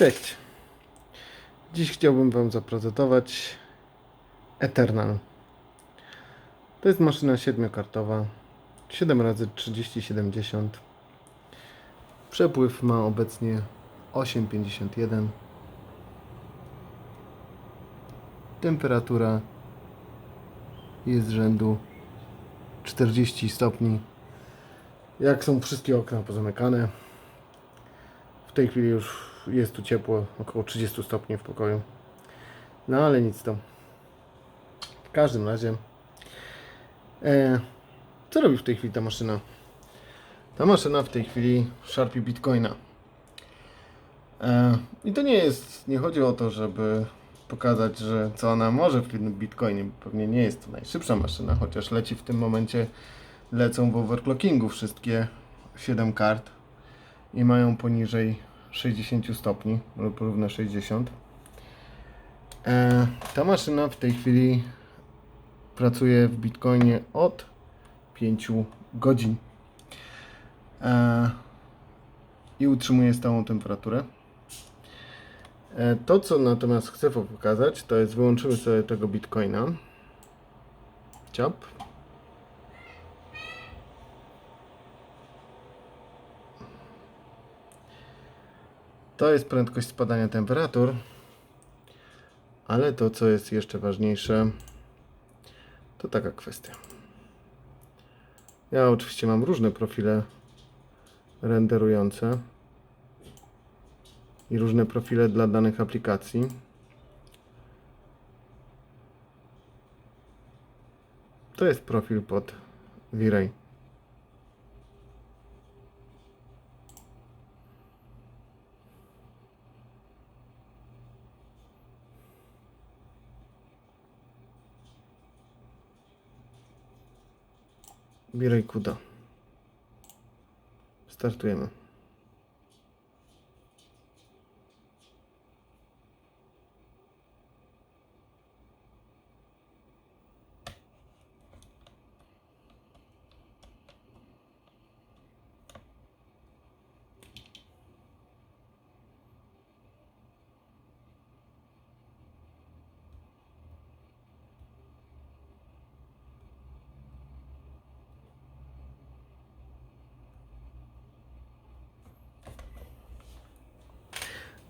Cześć. Dziś chciałbym Wam zaprezentować Eternal. To jest maszyna siedmiokartowa 7 razy 3070 Przepływ ma obecnie 8,51 Temperatura jest rzędu 40 stopni. Jak są wszystkie okna pozamykane. W tej chwili już jest tu ciepło, około 30 stopni w pokoju. No ale nic to. W każdym razie, e, co robi w tej chwili ta maszyna? Ta maszyna w tej chwili szarpie bitcoina. E, I to nie jest, nie chodzi o to, żeby pokazać, że co ona może w tym bitcoinie. Pewnie nie jest to najszybsza maszyna, chociaż leci w tym momencie, lecą w overclockingu wszystkie 7 kart i mają poniżej 60 stopni lub równe 60. E, ta maszyna w tej chwili pracuje w Bitcoinie od 5 godzin e, i utrzymuje stałą temperaturę. E, to, co natomiast chcę pokazać, to jest wyłączymy sobie tego Bitcoina. Ciap. To jest prędkość spadania temperatur. Ale to, co jest jeszcze ważniejsze, to taka kwestia. Ja oczywiście mam różne profile renderujące i różne profile dla danych aplikacji. To jest profil pod V-Ray. V-Ray Kuda. Startujemy.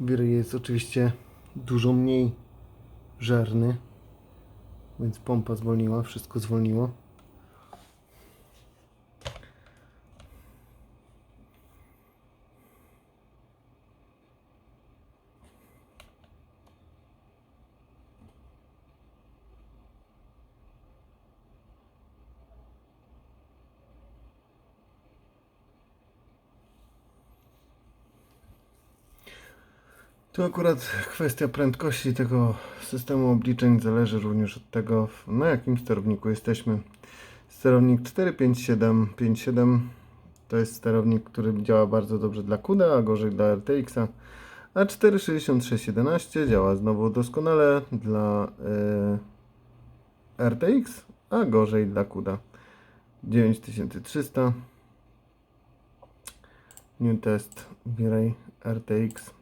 Wir jest oczywiście dużo mniej żerny, więc pompa zwolniła, wszystko zwolniło. Tu akurat kwestia prędkości tego systemu obliczeń zależy również od tego, na jakim sterowniku jesteśmy. Sterownik 45757 to jest sterownik, który działa bardzo dobrze dla CUDA, a gorzej dla RTX-a. A 46611 działa znowu doskonale dla e, RTX, a gorzej dla CUDA. 9300 New Test V-Ray RTX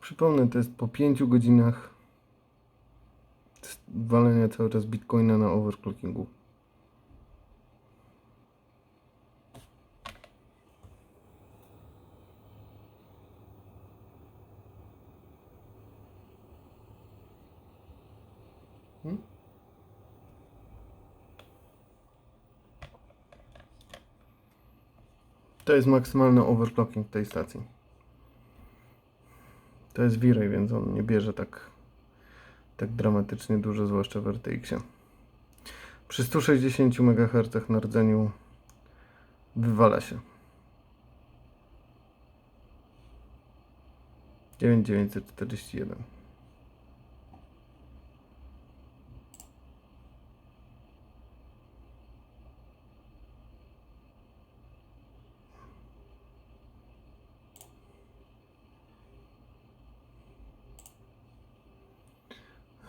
Przypomnę, to jest po 5 godzinach walenia cały czas bitcoina na overclockingu. Hmm? To jest maksymalny overclocking tej stacji. To jest V-Ray, więc on nie bierze tak, tak dramatycznie dużo, zwłaszcza w RTX-ie. Przy 160 MHz na rdzeniu wywala się. 9941.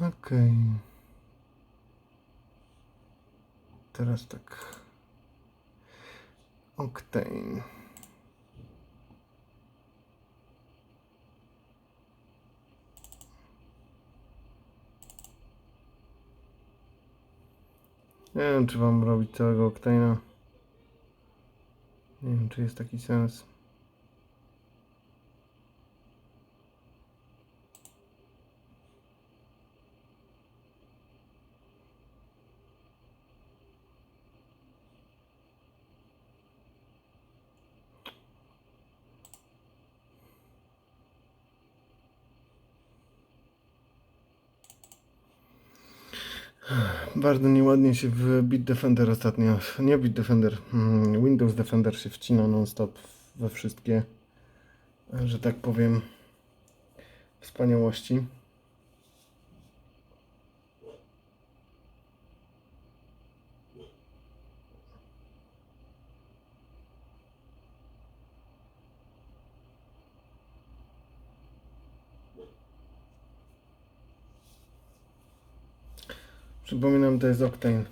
Okej. Teraz tak. Octane. Nie wiem, czy wam robić całego Octane'a. Nie wiem, czy jest taki sens. Bardzo nieładnie się w Bitdefender ostatnio, nie Bitdefender, mm, Windows Defender się wcina non-stop we wszystkie, że tak powiem, wspaniałości. Przypominam, to jest Octane.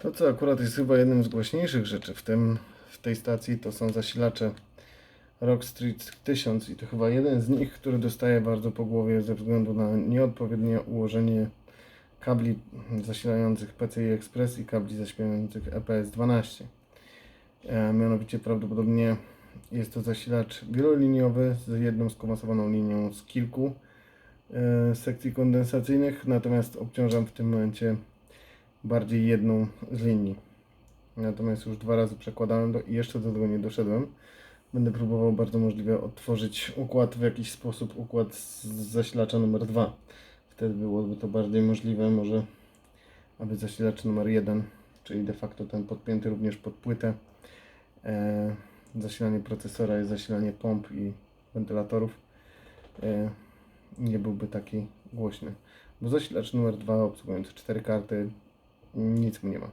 To, co akurat jest chyba jednym z głośniejszych rzeczy w, tym, w tej stacji, to są zasilacze Rockstreet 1000 i to chyba jeden z nich, który dostaje bardzo po głowie ze względu na nieodpowiednie ułożenie kabli zasilających PCI Express i kabli zasilających EPS 12. E, mianowicie prawdopodobnie jest to zasilacz wieloliniowy z jedną skomasowaną linią z kilku e, sekcji kondensacyjnych, natomiast obciążam w tym momencie bardziej jedną z linii. Natomiast już dwa razy przekładałem i jeszcze do tego nie doszedłem. Będę próbował bardzo możliwe odtworzyć układ w jakiś sposób, układ z zasilacza numer 2. Wtedy byłoby to bardziej możliwe, może aby zasilacz numer 1, czyli de facto ten podpięty również pod płytę, zasilanie procesora i zasilanie pomp i wentylatorów e, nie byłby taki głośny. Bo zasilacz numer 2 obsługujący 4 karty nic mu nie ma.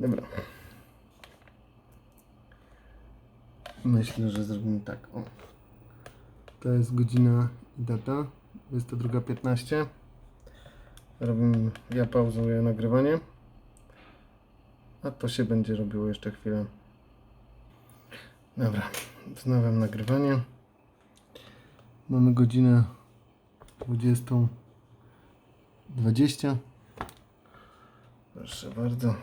Dobra. Myślę, że zrobimy tak. O. To jest godzina i data. Jest to druga 15. Robimy, ja pauzuję nagrywanie. A to się będzie robiło jeszcze chwilę. Dobra, wznawiam nagrywanie. Mamy godzinę 20.20. Proszę bardzo.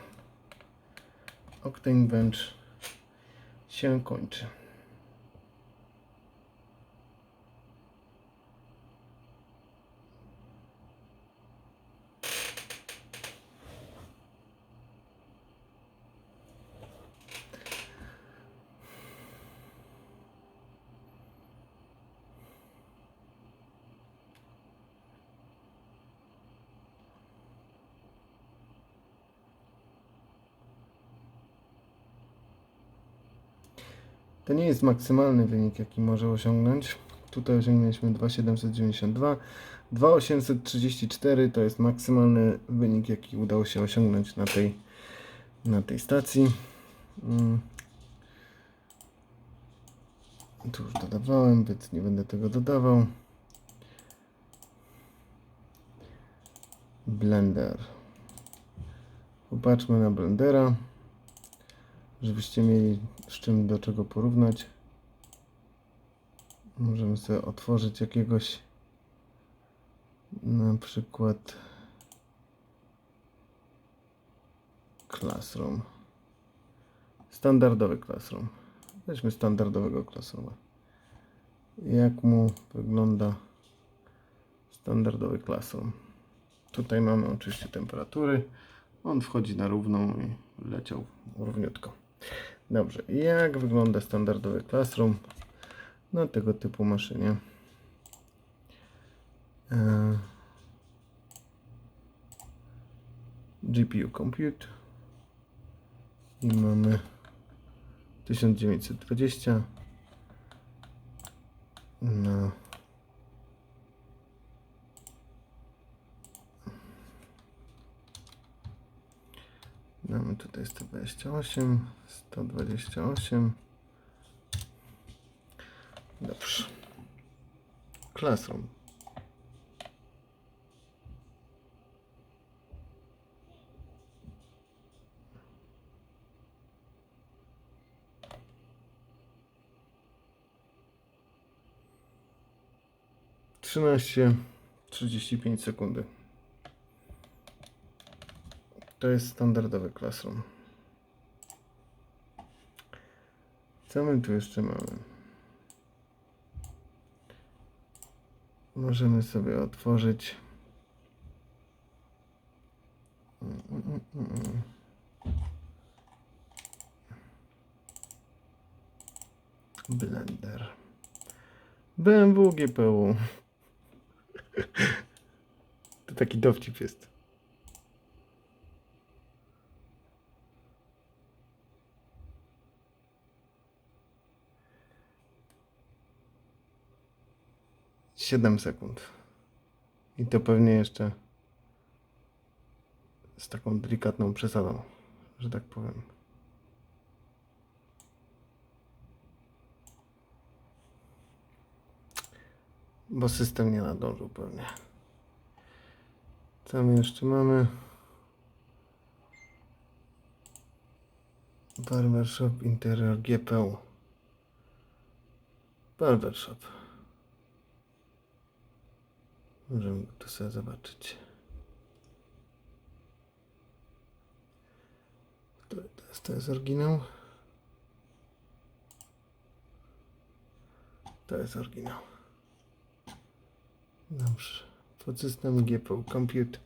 Octane Bench się kończy. To nie jest maksymalny wynik, jaki może osiągnąć. Tutaj osiągnęliśmy 2792. 2834 to jest maksymalny wynik, jaki udało się osiągnąć na tej, na tej stacji. Mm. Tu już dodawałem, więc nie będę tego dodawał. Blender. Popatrzmy na Blendera żebyście mieli z czym do czego porównać. Możemy sobie otworzyć jakiegoś na przykład Classroom. Standardowy Classroom. Weźmy standardowego Classrooma. Jak mu wygląda standardowy Classroom? Tutaj mamy oczywiście temperatury. On wchodzi na równą i leciał równiutko. Dobrze, jak wygląda standardowy Classroom na tego typu maszynie? E, GPU Compute i mamy 1920 na mamy tutaj 128 128 dobrze. Classroom. Trzynaście trzydzieści pięć sekundy. To jest standardowy Classroom. Co my tu jeszcze mamy? Możemy sobie otworzyć. Blender. BMW GPU. To taki dowcip jest. Siedem sekund. I to pewnie jeszcze z taką delikatną przesadą, że tak powiem. Bo system nie nadążył pewnie. Co my jeszcze mamy? Barbershop Interior GPU. Barbershop. Możemy tu sobie zobaczyć. To, to, jest, to jest oryginał. To jest oryginał. Dobrze. Podsystem GPU Compute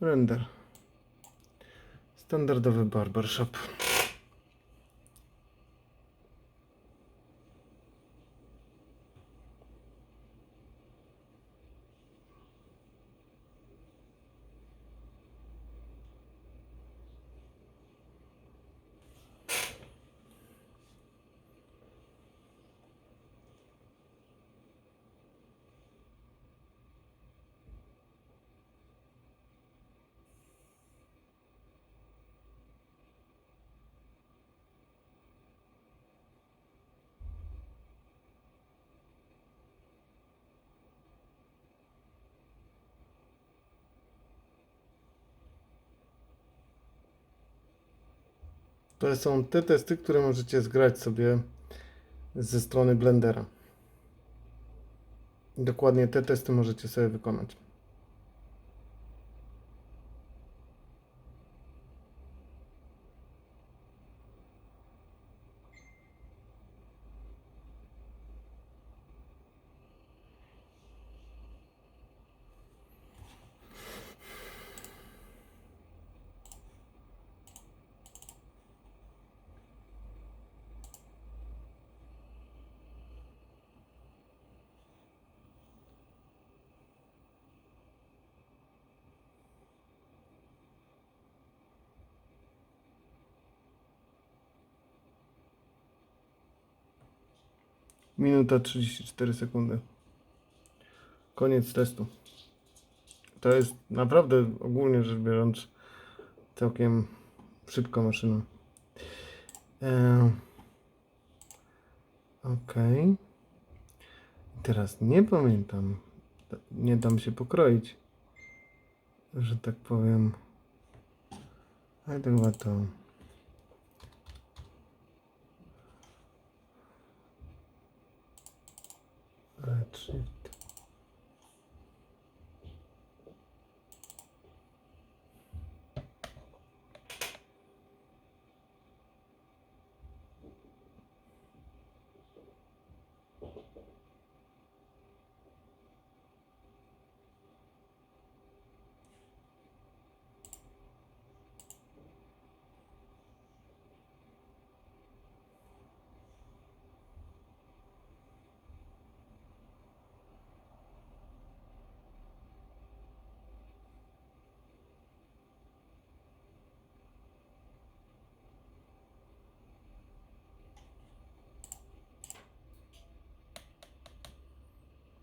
Render Standardowy barbershop To są te testy, które możecie zgrać sobie ze strony Blendera. Dokładnie te testy możecie sobie wykonać. Minuta 34 sekundy. Koniec testu. To jest naprawdę ogólnie rzecz biorąc całkiem szybka maszyna. Eee, ok. Teraz nie pamiętam. Nie dam się pokroić. Że tak powiem. Ale to chyba to. See.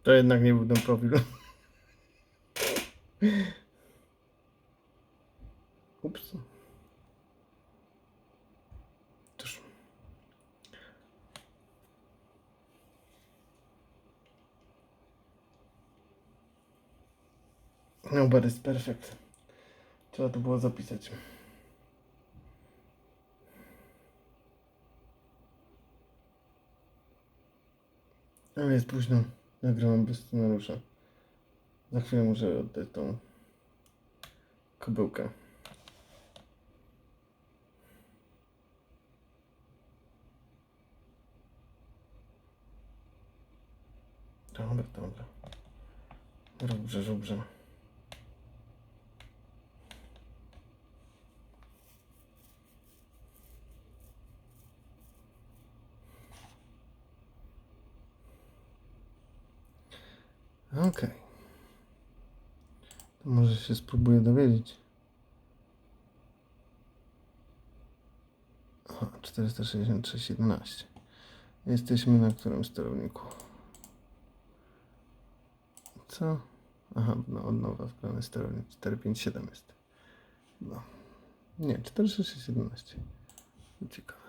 To jednak nie był ten profil. Ups. Cóż. No, but it's perfect. Trzeba to było zapisać. Ale jest późno. Nagrałem bez scenariusza. Za chwilę muszę oddać tą kobyłkę. Dobra, dobra. Dobrze, dobrze. Okej. To może się spróbuję dowiedzieć. Aha, 466.11. Jesteśmy na którym sterowniku? Co? Aha, no od nowa wgrany sterownik 457 jest. No. Nie, 466.11. Ciekawe.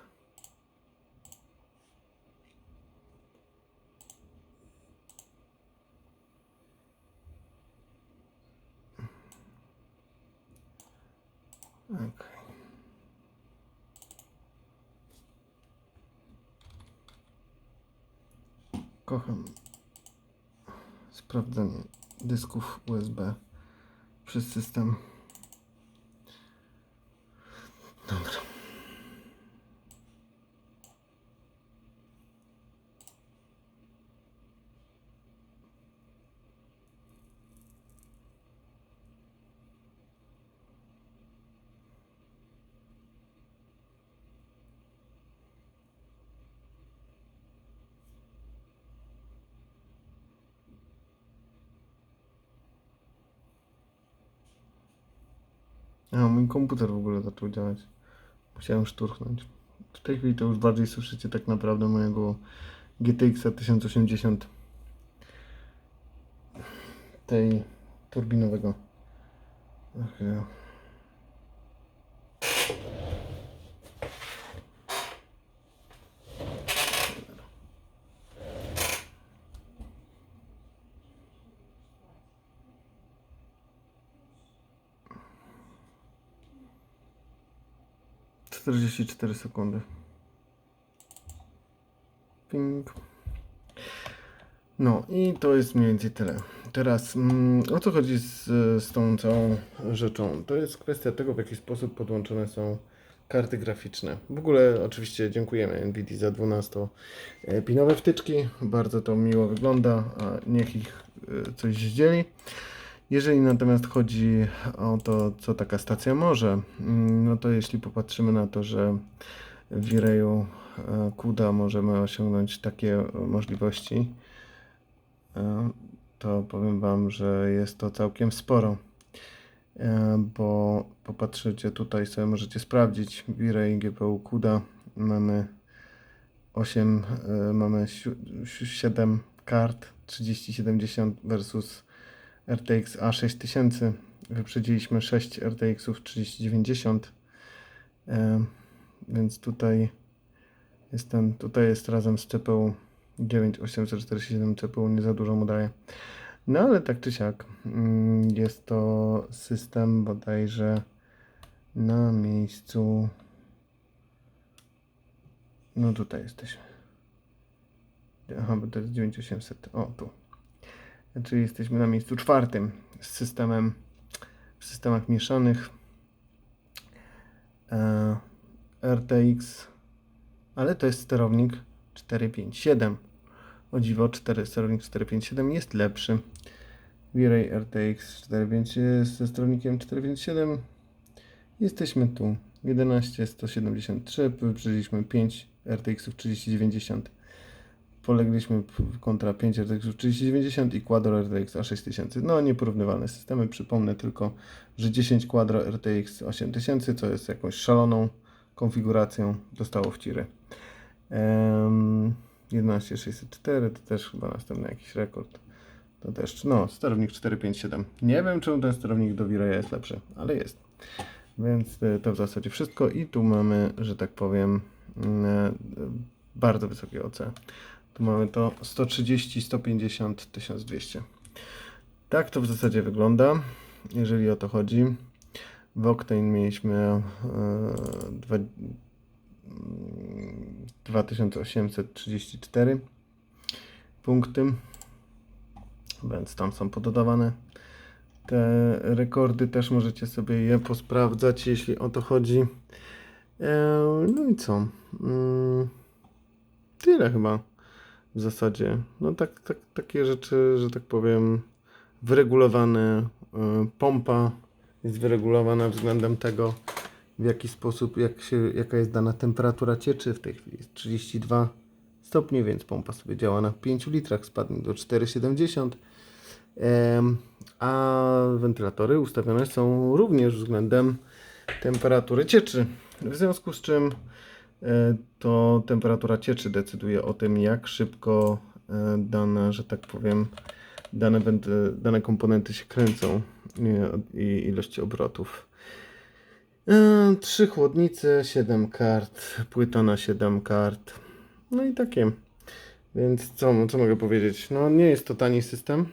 Okej. Kocham sprawdzanie dysków USB przez system. A, no, mój komputer w ogóle zaczął działać. Musiałem szturchnąć. W tej chwili to już bardziej słyszycie tak naprawdę mojego GTX 1080 tej turbinowego. Okay. 44 sekundy. Ping. No i to jest mniej więcej tyle. Teraz mm, o co chodzi z, z tą całą rzeczą? To jest kwestia tego, w jaki sposób podłączone są karty graficzne. W ogóle oczywiście dziękujemy NVIDIA za 12-pinowe wtyczki. Bardzo to miło wygląda, a niech ich e, coś zdzieli. Jeżeli natomiast chodzi o to, co taka stacja może, mm, no to jeśli popatrzymy na to, że w e, CUDA możemy osiągnąć takie możliwości, e, to powiem Wam, że jest to całkiem sporo. E, Bo popatrzycie tutaj sobie możecie sprawdzić V-Ray GPU CUDA mamy 8, e, mamy 7 kart 3070 versus RTX A6000. Wyprzedziliśmy 6 RTX-ów 3090. E, Więc tutaj jestem, tutaj jest razem z CPU 9847 CPU, nie za dużo mu daje. No ale tak czy siak, mm, jest to system bodajże na miejscu. No tutaj jesteśmy. Aha, bo to jest 9800. O, tu. Czyli jesteśmy na miejscu czwartym z systemem w systemach mieszanych. E, RTX, ale to jest sterownik 457. O dziwo, 4, sterownik 457 jest lepszy. V-Ray RTX 45 jest ze sterownikiem 457. Jesteśmy tu. 11 173, wyprzedziliśmy 5 RTX 3090. Polegliśmy kontra 5 RTX 3090 i Quadro RTX A6000. No, nieporównywalne systemy. Przypomnę tylko, że 10 Quadro RTX 8000, co jest jakąś szaloną konfiguracją, dostało w tiry. Um, 11604 to też chyba następny jakiś rekord. To też, no, sterownik 457. Nie wiem, czemu ten sterownik do Viraya jest lepszy, ale jest. Więc y, to w zasadzie wszystko. I tu mamy, że tak powiem, mm, e, bardzo wysokie OC. Tu mamy to 130, 150, 1200. Tak to w zasadzie wygląda, jeżeli o to chodzi. W Octane mieliśmy e, dwa, mm, 2834 punkty, więc tam są pododawane. Te rekordy też możecie sobie je posprawdzać, jeśli o to chodzi. E, No i co? Mm, Tyle chyba w zasadzie. No tak, tak, takie rzeczy, że tak powiem, wyregulowane. e, Pompa jest wyregulowana względem tego, w jaki sposób, jak się, jaka jest dana temperatura cieczy. W tej chwili jest 32 stopni, więc pompa sobie działa na 5 litrach, spadnie do 4,70. Em, A wentylatory ustawione są również względem temperatury cieczy. W związku z czym to temperatura cieczy decyduje o tym, jak szybko e, dane, że tak powiem, dane, dane komponenty się kręcą i, i ilość obrotów. E, Trzy chłodnice, 7 kart, płyta na 7 kart. No i takie. Więc co, co mogę powiedzieć? No nie jest to tani system.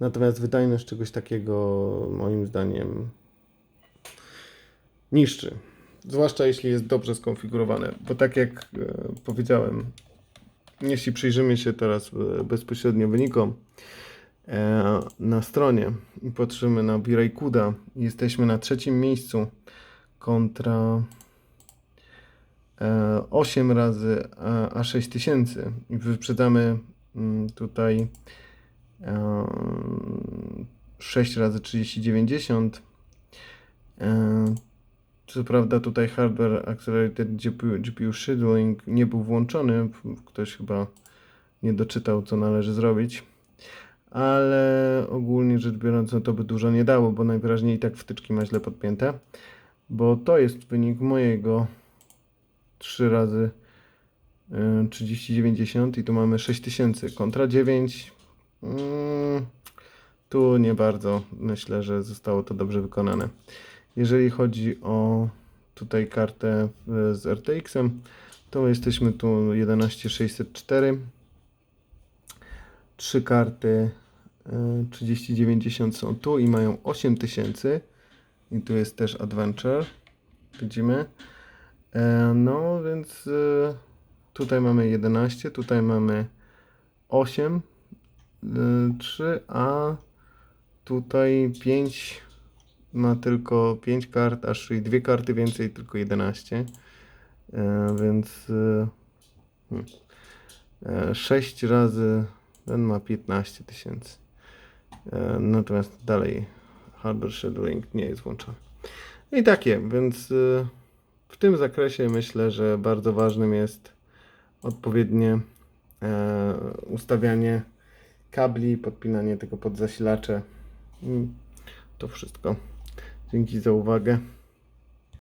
Natomiast wydajność czegoś takiego moim zdaniem niszczy. Zwłaszcza jeśli jest dobrze skonfigurowane. Bo tak jak e, powiedziałem, jeśli przyjrzymy się teraz e, bezpośrednio wynikom e, na stronie i patrzymy na Birajkuda, jesteśmy na trzecim miejscu kontra e, 8 razy a, a 6 tysięcy i wyprzedzamy mm, tutaj e, 6 razy 3090 e, co prawda tutaj Hardware Accelerated GPU, Scheduling nie był włączony, ktoś chyba nie doczytał co należy zrobić, ale ogólnie rzecz biorąc no to by dużo nie dało, bo najwyraźniej i tak wtyczki ma źle podpięte, bo to jest wynik mojego 3 razy y, 3090 i tu mamy 6000 kontra 9 mm, tu nie bardzo. Myślę, że zostało to dobrze wykonane jeżeli chodzi o tutaj kartę w- z RTX-em, to jesteśmy tu 11604. Trzy karty y, 3090 są tu i mają 8000. I tu jest też Adventure. Widzimy. E, No więc tutaj mamy 11, tutaj mamy 8, 3, a tutaj 5 ma tylko 5 kart, aż i dwie karty więcej, tylko 11. E, więc e, hmm, e, 6 razy ten ma 15 tysięcy. E, natomiast dalej hardware scheduling nie jest włączony. I takie, więc e, w tym zakresie myślę, że bardzo ważnym jest odpowiednie e, ustawianie kabli, podpinanie tego pod zasilacze. I to wszystko. Dzięki za uwagę.